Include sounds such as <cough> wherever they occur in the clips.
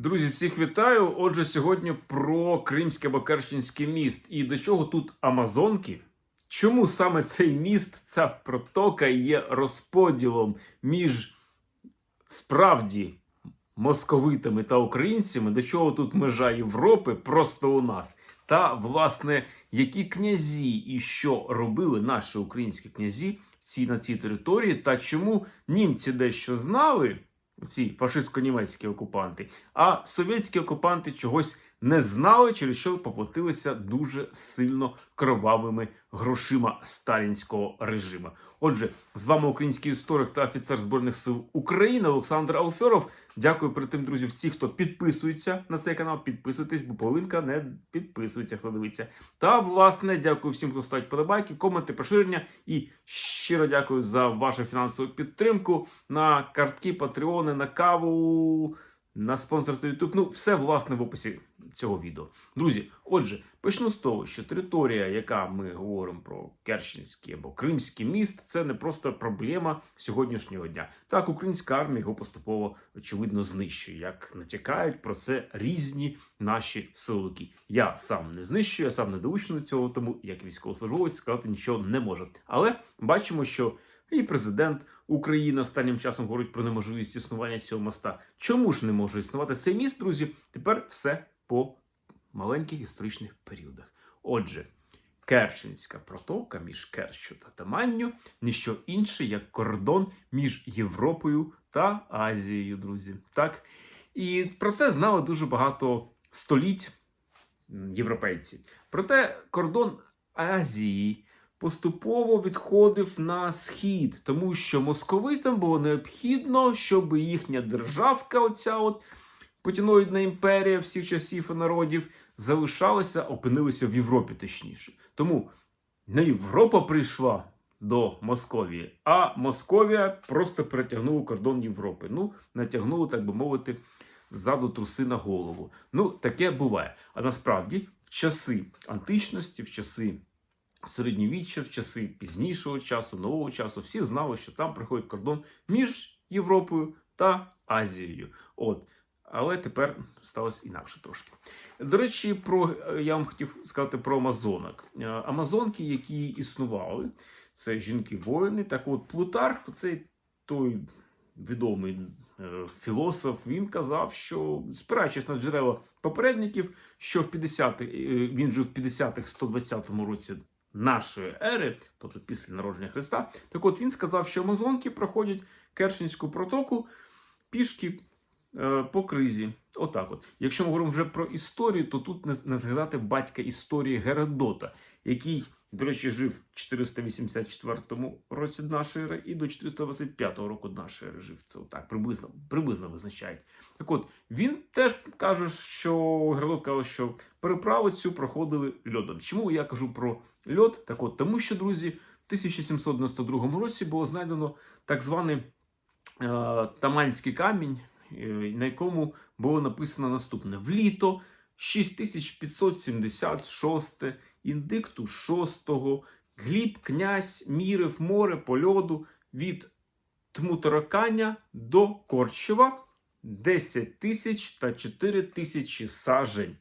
Друзі, всіх вітаю. Отже, сьогодні про Кримське або Керченський міст. І до чого тут Амазонки? Чому саме цей міст, ця протока є розподілом між справді московитами та українцями? До чого тут межа Європи просто у нас? Та, власне, які князі і що робили наші українські князі в цій, на цій території, та чому німці дещо знали? Ці фашистсько-німецькі окупанти, а совєтські окупанти чогось не знали, через що поплатилися дуже сильно кровавими грошима сталінського режиму. Отже, з вами український історик та офіцер збройних сил України Олександр Алфьоров. Дякую перед тим, друзі, всі, хто підписується на цей канал. Підписуйтесь, бо половинка не підписується, хто дивиться. Та власне дякую всім, хто ставить подобайки, коменти, поширення. І щиро дякую за вашу фінансову підтримку на картки, патреони, на каву, на спонсорство YouTube. Ну, все власне в описі цього відео. Друзі, отже, почну з того, що територія, яка ми говоримо про Керченський або Кримський міст, це не просто проблема сьогоднішнього дня. Так, українська армія його поступово очевидно знищує. Як натякають про це різні наші силовики. Я сам не знищую, я сам не долучений до цього, тому як військовослужбовець сказати нічого не може. Але бачимо, що і президент України останнім часом говорить про неможливість існування цього моста. Чому ж не може існувати цей міст, друзі? Тепер все по маленьких історичних періодах. Отже, Керченська протока між Керчю та Таманню ніщо інше, як кордон між Європою та Азією, друзі. Так? І про це знали дуже багато століть м, європейці. Проте кордон Азії поступово відходив на схід, тому що московитам було необхідно, щоб їхня державка, оця от путіноїдна імперія всіх часів і народів, залишалася, опинилася в Європі, точніше. Тому не Європа прийшла до Московії, а Московія просто перетягнула кордон Європи. Ну, натягнула, так би мовити, ззаду труси на голову. Ну, таке буває. А насправді, в часи античності, в часи середньовіччя, в часи пізнішого часу, нового часу, всі знали, що там приходить кордон між Європою та Азією. От. Але тепер сталося інакше трошки. До речі, про е, я вам хотів сказати про Амазонок. Е, Амазонки, які існували, це жінки-воїни. Так от Плутарх, цей той відомий е, філософ, він казав, що спираючись на джерела попередників, що в 50-х, е, він жив в 50-х 120 році нашої ери, тобто після народження Христа. Так от він сказав, що Амазонки проходять Керченську протоку пішки е, по кризі. Отак, от. Якщо ми говоримо вже про історію, то тут не, не згадати батька історії Геродота, який, до речі, жив в 484 році нашої ери і до 425 року нашої ери жив. Це отак, приблизно, приблизно визначають. Так от, він теж каже, що Геродот каже, що переправу цю проходили льодом. Чому я кажу про льод? Так от, тому що, друзі, в 1792 році було знайдено так званий е, Таманський камінь, е, на якому було написано наступне: в літо 6576, індикту 6, Гліб, князь, мірив море по льоду від Тмутараканя до Корчева 10 тисяч та 4 тисячі сажень.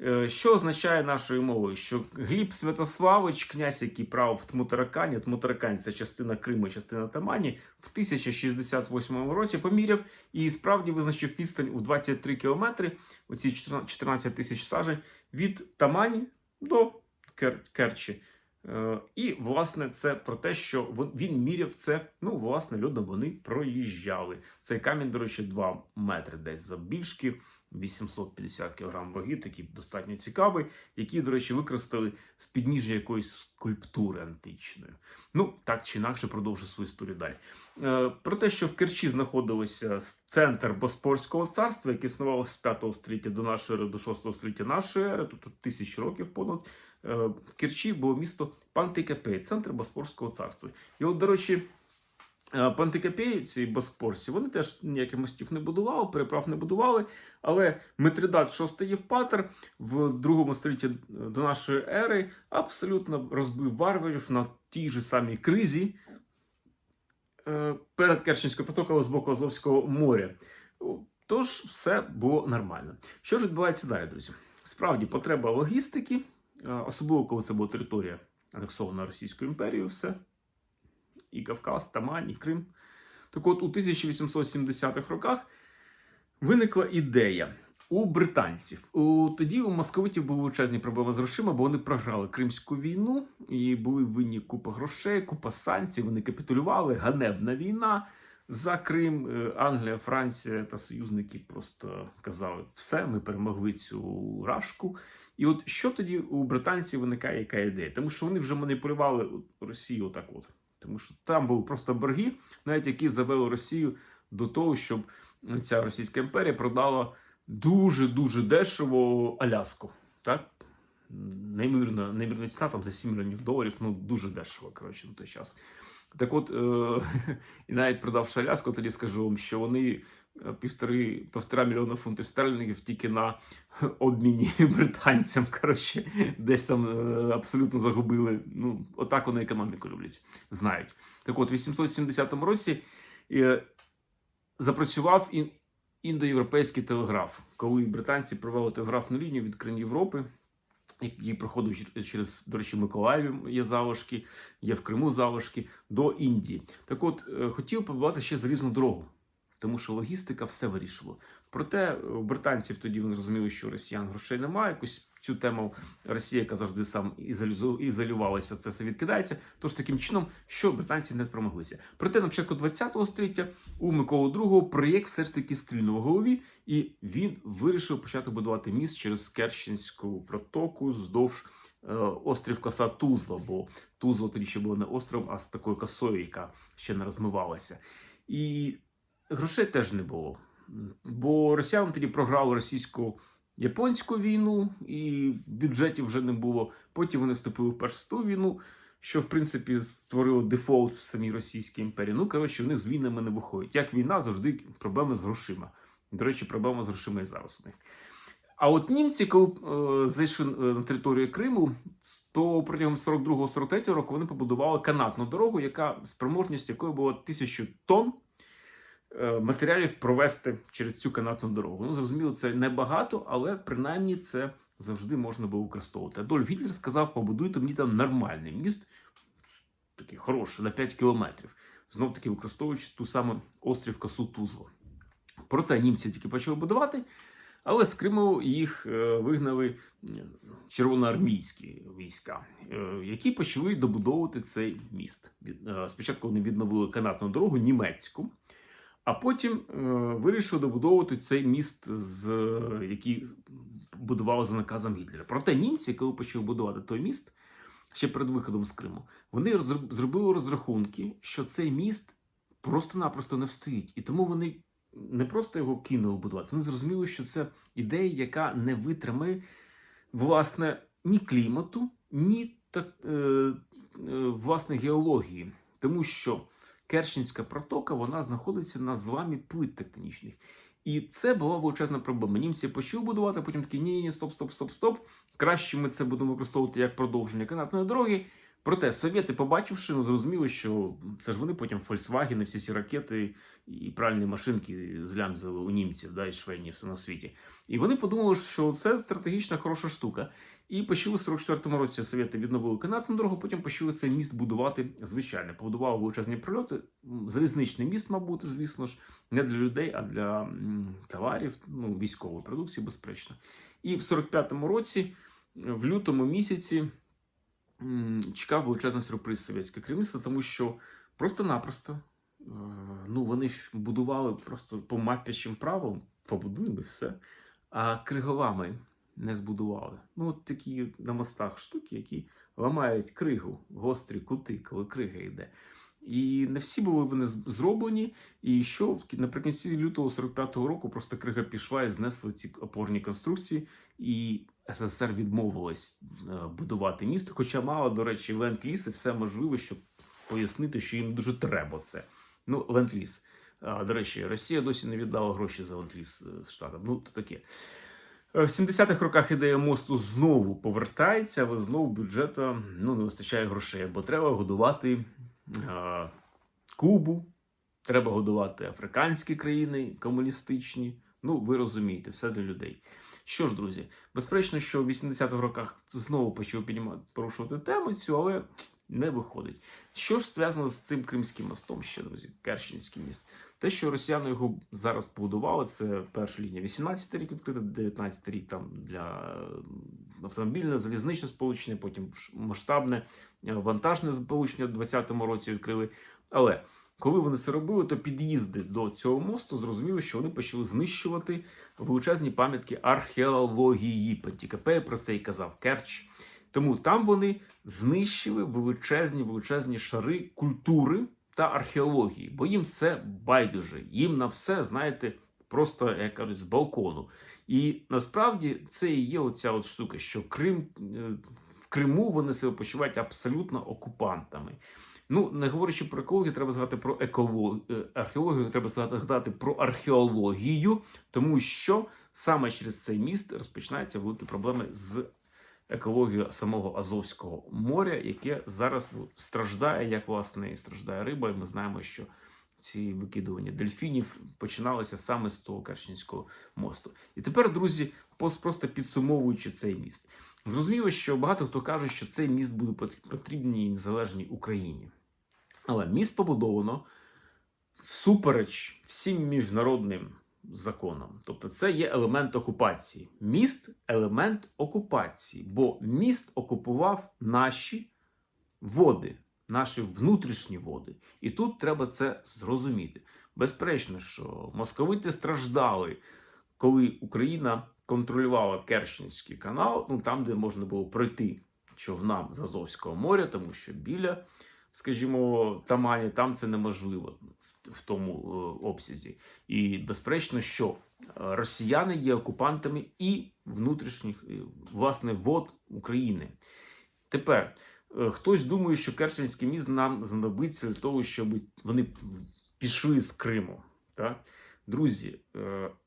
Е, Що означає нашою мовою? Що Гліб Святославич, князь, який правив Тмутаракані, Тмутаракань це частина Криму, частина Тамані, в 1068 році поміряв і справді визначив відстань у 23 кілометри, оці 14 тисяч сажень від Тамані до Керчі. Е, І, власне, це про те, що він міряв це. Ну, власне, людно вони проїжджали. Цей камінь, до речі, 2 метри десь завбільшки, 850 кг ваги, такий достатньо цікавий, який, до речі, використали з підніжжя якоїсь скульптури античної. Ну, так чи інакше, продовжу свою історію далі. Е, Про те, що в Керчі знаходилося центр Боспорського царства, яке існувало з 5 століття до нашої ери, до 6 століття нашої ери, тобто тисяч років понад. Е, В Керчі було місто Пантикапей, центр Боспорського царства. І от, до речі, е, Пантикапеї, ці Боспорці, вони теж ніяких мостів не будували, переправ не будували. Але Митридат VI Євпатер в другому столітті до нашої ери абсолютно розбив варварів на тій же самій кризі е, перед Керченською протокою з боку Азовського моря. Тож все було нормально. Що ж відбувається далі, друзі? Справді, потреба логістики, е, особливо коли це була територія анексована Російською імперією, все. І Кавказ, Тамань, і Крим. Так от, у 1870-х роках виникла ідея у британців. У, тоді у московитів були величезні проблеми з грошима, бо вони програли Кримську війну і були винні купа грошей, купа санкцій. Вони капітулювали, ганебна війна. За Крим Е, Англія, Франція та союзники просто казали: все, ми перемогли цю рашку. І от що тоді у британців виникає яка ідея? Тому що вони вже маніпулювали Росію отак от. Тому що там були просто борги, навіть які завели Росію до того, щоб ця Російська імперія продала дуже дуже дешево Аляску. Так? Неймовірно, неймовірна ціна там за 7 мільйонів доларів, ну дуже дешево, коротше, на той час. Так от, е- <laughs> і навіть продавши Аляску, тоді скажу вам, що вони е, півтори, півтора мільйона фунтів стерлінгів тільки на <laughs> обміні <laughs> британцям. Коротше, десь там е, абсолютно загубили. Ну, отак вони економіку люблять, знають. Так от, в 870 році запрацював індоєвропейський телеграф, коли британці провели телеграфну лінію від країн Європи. Який проходив через, до речі, в Миколаєві є залишки, є в Криму залишки до Індії. Так от е, хотів побувати ще залізну дорогу, тому що логістика все вирішувала. Проте е, британців тоді вони зрозуміли, що росіян грошей немає. Якось цю тему Росія, яка завжди сам ізолю- ізолювалася, це все відкидається. Тож таким чином, що британці не спромоглися. Проте на початку 20-го століття у Миколи II проєкт все ж таки стрільнув в голові, і він вирішив почати будувати міст через Керченську протоку вздовж е, острів коса Тузла, бо Тузла тоді ще було не островом, а з такою косою, яка ще не розмивалася. І грошей теж не було. Бо росіяни тоді програли російську японську війну, і бюджетів вже не було. Потім вони вступили в Першу війну, що в принципі створило дефолт в самій Російській імперії. Ну коротше, у них з війнами не виходить. Як війна, завжди проблеми з грошима. До речі, проблема з грошима і зараз у них. А от німці, коли е, зайшли е, на територію Криму, то протягом 42-43 року вони побудували канатну дорогу, яка спроможність якої була тисячу тонн матеріалів провести через цю канатну дорогу. Ну, зрозуміло, це небагато, але принаймні це завжди можна було використовувати. Адольф Гітлер сказав: побудуйте мені там нормальний міст, такий хороший, на 5 кілометрів. Знов таки використовуючи ту саму острів Косу Тузло. Проте німці тільки почали будувати, але з Криму їх е, вигнали е, червоноармійські війська, е, які почали добудовувати цей міст. Е, Спочатку вони відновили канатну дорогу німецьку, а потім е, вирішили добудовувати цей міст, з, е, який будували за наказом Гітлера. Проте німці, коли почали будувати той міст, ще перед виходом з Криму, вони розроб- зробили розрахунки, що цей міст просто-напросто не встоїть. І тому вони не просто його кинули будувати, вони зрозуміли, що це ідея, яка не витримає власне ні клімату, ні та, е, е, власне геології. Тому що Керченська протока вона знаходиться на зламі плит тектонічних. І це була величезна проблема. Німці почали будувати, потім такі ні, ні, стоп, стоп, стоп, стоп. Краще ми це будемо використовувати як продовження канатної дороги. Проте совєти, побачивши, ну, зрозуміли, що це ж вони потім Volkswagen, всі ці ракети і пральні машинки злямзали у німців, да, і швейні все на світі. І вони подумали, що це стратегічна хороша штука. І почали в 44-му році совєти відновили канатну дорогу, потім почали цей міст будувати звичайно. Побудували величезні прильоти. Залізничний міст, мав бути, звісно ж, не для людей, а для товарів, ну, військової продукції, безперечно. І в 45-му році, в лютому місяці, чекав величезний сюрприз совєтське керівництво, тому що просто-напросто е, ну, вони ж будували просто по мапячим правилам, побудуємо і все. А криговами не збудували. Ну, от такі на мостах штуки, які ламають кригу, гострі кути, коли крига йде. І не всі були вони зроблені. І що наприкінці лютого 45-го року просто крига пішла і знесла ці опорні конструкції, і СССР відмовилась е, будувати місто. Хоча мала, до речі, ленд-ліз і все можливе, щоб пояснити, що їм дуже треба це. Ну, ленд-ліз. До речі, Росія досі не віддала гроші за ленд-ліз е, штатам. Ну, то таке. Е, В 70-х роках ідея мосту знову повертається, але знову бюджету ну, не вистачає грошей, бо треба годувати е, Кубу, треба годувати африканські країни комуністичні, Ну, ви розумієте, все для людей. Що ж, друзі, безперечно, що в 80-х роках знову почав піднімати порушувати тему цю, але не виходить. Що ж зв'язано з цим Кримським мостом ще, друзі, Керченський міст? Те, що росіяни його зараз побудували, це перша лінія 18 рік відкрита, 19 рік там для автомобільне, залізничне сполучення, потім масштабне е, вантажне сполучення в 20-му році відкрили. Але коли вони це робили, то під'їзди до цього мосту зрозуміли, що вони почали знищувати величезні пам'ятки археології. ПТКП про це і казав Керч. Тому там вони знищили величезні величезні шари культури та археології, бо їм все байдуже. Їм на все, знаєте, просто як кажуть, з балкону. І насправді це і є оця от штука, що Крим е, в Криму вони себе почувають абсолютно окупантами. Ну, не говорячи про екологію, треба згадати про екологію, археологію, треба згадати про археологію, тому що саме через цей міст розпочинаються великі проблеми з екологією самого Азовського моря, яке зараз страждає, як власне і страждає риба. І ми знаємо, що ці викидування дельфінів починалися саме з того Керченського мосту. І тепер, друзі, просто підсумовуючи цей міст, зрозуміло, що багато хто каже, що цей міст буде пот- потрібній незалежній Україні. Але міст побудовано всупереч всім міжнародним законам. Тобто, це є елемент окупації. Міст елемент окупації, бо міст окупував наші води, наші внутрішні води. І тут треба це зрозуміти. Безперечно, що московити страждали, коли Україна контролювала Керченський канал, ну там, де можна було пройти човнам з Азовського моря, тому що біля, скажімо, Тамані, там це неможливо в, тому е, обсязі. І безперечно, що е, росіяни є окупантами і внутрішніх е, власне вод України. Тепер хтось думає, що Керченський міст нам знадобиться для того, щоб вони пішли з Криму. Так? Друзі,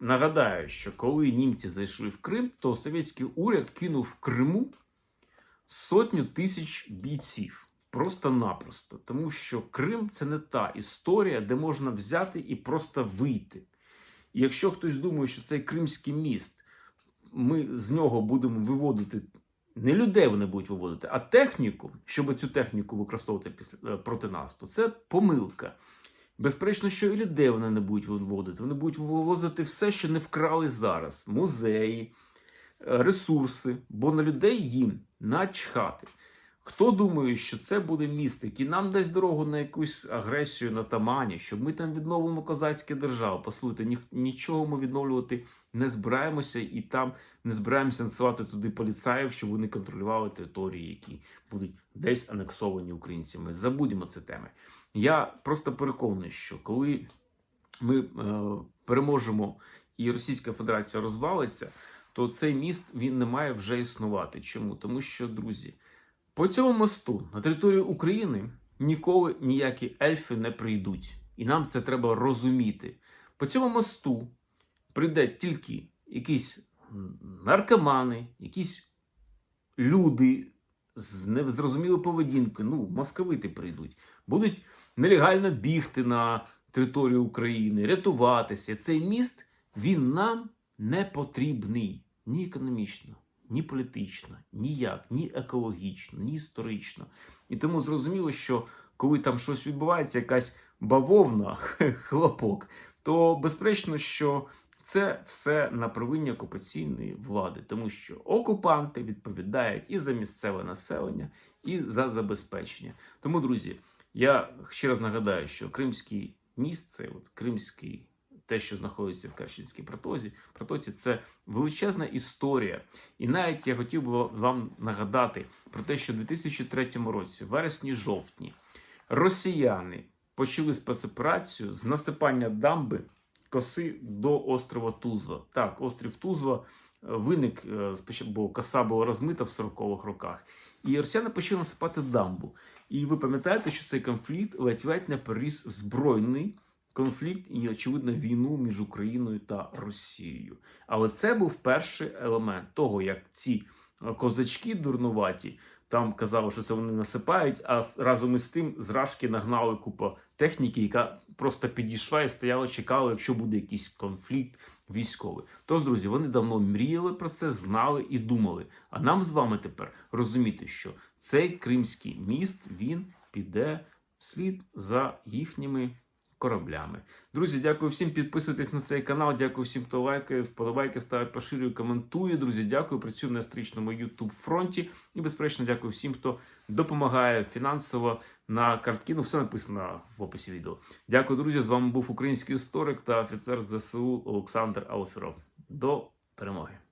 нагадаю, що коли німці зайшли в Крим, то совєтський уряд кинув в Криму сотню тисяч бійців. Просто-напросто. Тому що Крим це не та історія, де можна взяти і просто вийти. І якщо хтось думає, що цей Кримський міст, ми з нього будемо виводити не людей вони будуть виводити, а техніку, щоб цю техніку використовувати після, е, проти нас, то це помилка. Безперечно, що і людей вони не будуть виводити. Вони будуть вивозити все, що не вкрали зараз: музеї, е, ресурси, бо на людей їм начхати. Хто думає, що це буде місто, який нам дасть дорогу на якусь агресію на Тамані, щоб ми там відновимо козацьке державу? Послухайте, ні, нічого ми відновлювати не збираємося, і там не збираємося насилати туди поліцаїв, щоб вони контролювали території, які будуть десь анексовані українцями. Забудемо ці теми. Я просто переконаний, що коли ми е, переможемо і Російська Федерація розвалиться, то цей міст він не має вже існувати. Чому? Тому що, друзі, по цьому мосту на територію України ніколи ніякі ельфи не прийдуть. І нам це треба розуміти. По цьому мосту прийде тільки якісь наркомани, якісь люди з незрозумілою поведінкою, ну, московити прийдуть, будуть нелегально бігти на територію України, рятуватися. Цей міст він нам не потрібний ні економічно, ні політично, ніяк, ні екологічно, ні історично. І тому зрозуміло, що коли там щось відбувається, якась бавовна, <laughs> хлопок, то безперечно, що це все на провинні окупаційної влади, тому що окупанти відповідають і за місцеве населення, і за забезпечення. Тому, друзі, я ще раз нагадаю, що Кримський міст, це от Кримський, те, що знаходиться в Керченській протозі, протоці, це величезна історія. І навіть я хотів би вам нагадати про те, що в 2003 році, вересні-жовтні, росіяни почали спецоперацію з насипання дамби коси до острова Тузла. Так, острів Тузла е, виник, е, бо коса була розмита в 40-х роках. І росіяни почали насипати дамбу. І ви пам'ятаєте, що цей конфлікт ледь-ледь не переріс в збройний конфлікт і, очевидно, війну між Україною та Росією. Але це був перший елемент того, як ці е, козачки дурнуваті там казали, що це вони насипають, а разом із тим зражки нагнали купу техніки, яка просто підійшла і стояла, чекала, якщо буде якийсь конфлікт, військовий. Тож, друзі, вони давно мріяли про це, знали і думали. А нам з вами тепер розуміти, що цей кримський міст він піде вслід за їхніми кораблями. Друзі, дякую всім. Підписуйтесь на цей канал. Дякую всім, хто лайкає, вподобайки ставить, поширює, коментує. Друзі, дякую. Працюю на стрічному YouTube фронті. І безперечно, дякую всім, хто допомагає фінансово на картки. Ну, все написано в описі відео. Дякую, друзі. З вами був український історик та офіцер ЗСУ Олександр Алферов. До перемоги.